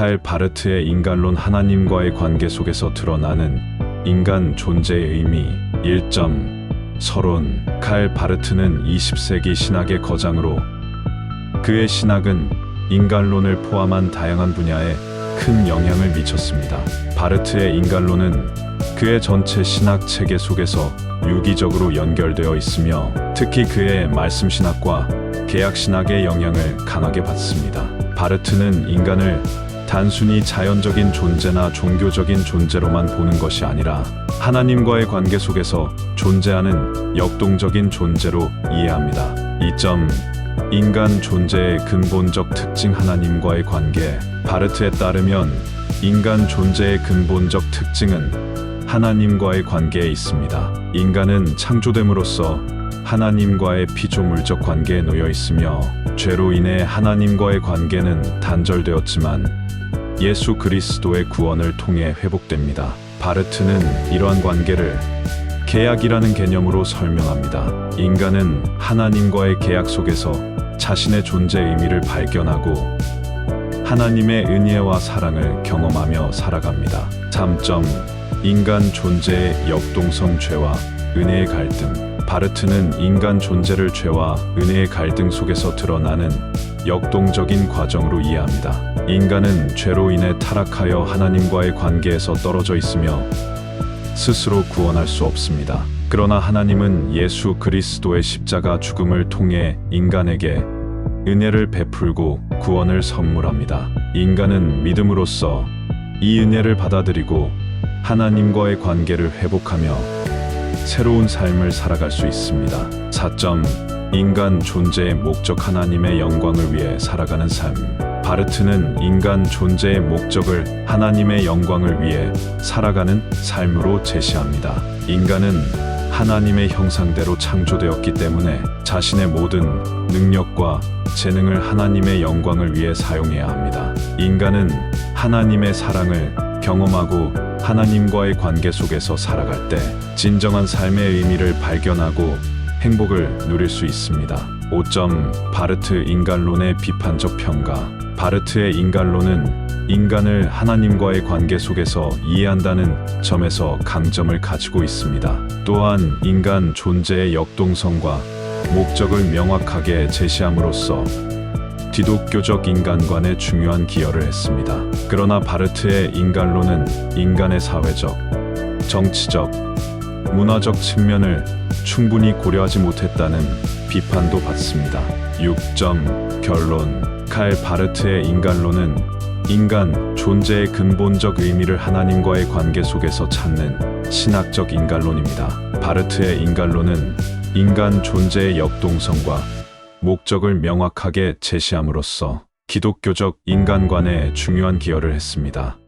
칼 바르트의 인간론 하나님과의 관계 속에서 드러나는 인간 존재의 의미 1점 서론 칼 바르트는 20세기 신학의 거장으로 그의 신학은 인간론을 포함한 다양한 분야에 큰 영향을 미쳤습니다. 바르트의 인간론은 그의 전체 신학 체계 속에서 유기적으로 연결되어 있으며 특히 그의 말씀 신학과 계약 신학의 영향을 강하게 받습니다. 바르트는 인간을 단순히 자연적인 존재나 종교적인 존재로만 보는 것이 아니라 하나님과의 관계 속에서 존재하는 역동적인 존재로 이해합니다. 2점 인간 존재의 근본적 특징 하나님과의 관계 바르트에 따르면 인간 존재의 근본적 특징은 하나님과의 관계에 있습니다. 인간은 창조됨으로써 하나님과의 피조물적 관계에 놓여 있으며 죄로 인해 하나님과의 관계는 단절되었지만 예수 그리스도의 구원을 통해 회복됩니다. 바르트는 이러한 관계를 계약이라는 개념으로 설명합니다. 인간은 하나님과의 계약 속에서 자신의 존재 의미를 발견하고 하나님의 은혜와 사랑을 경험하며 살아갑니다. 3점 인간 존재의 역동성 죄와 은혜의 갈등 바르트는 인간 존재를 죄와 은혜의 갈등 속에서 드러나는 역동적인 과정으로 이해합니다. 인간은 죄로 인해 타락하여 하나님과의 관계에서 떨어져 있으며 스스로 구원할 수 없습니다. 그러나 하나님은 예수 그리스도의 십자가 죽음을 통해 인간에게 은혜를 베풀고 구원을 선물합니다. 인간은 믿음으로써 이 은혜를 받아들이고 하나님과의 관계를 회복하며 새로운 삶을 살아갈 수 있습니다. 4점 인간 존재의 목적 하나님의 영광을 위해 살아가는 삶. 바르트는 인간 존재의 목적을 하나님의 영광을 위해 살아가는 삶으로 제시합니다. 인간은 하나님의 형상대로 창조되었기 때문에 자신의 모든 능력과 재능을 하나님의 영광을 위해 사용해야 합니다. 인간은 하나님의 사랑을 경험하고 하나님과의 관계 속에서 살아갈 때 진정한 삶의 의미를 발견하고 행복을 누릴 수 있습니다. 5점 바르트 인간론의 비판적 평가 바르트의 인간론은 인간을 하나님과의 관계 속에서 이해한다는 점에서 강점을 가지고 있습니다. 또한 인간 존재의 역동성과 목적을 명확하게 제시함으로써 기독교적 인간관에 중요한 기여를 했습니다. 그러나 바르트의 인간론은 인간의 사회적, 정치적, 문화적 측면을 충분히 고려하지 못했다는 비판도 받습니다. 6점 결론 칼 바르트의 인간론은 인간 존재의 근본적 의미를 하나님과의 관계 속에서 찾는 신학적 인간론입니다. 바르트의 인간론은 인간 존재의 역동성과 목적을 명확하게 제시함으로써 기독교적 인간관에 중요한 기여를 했습니다.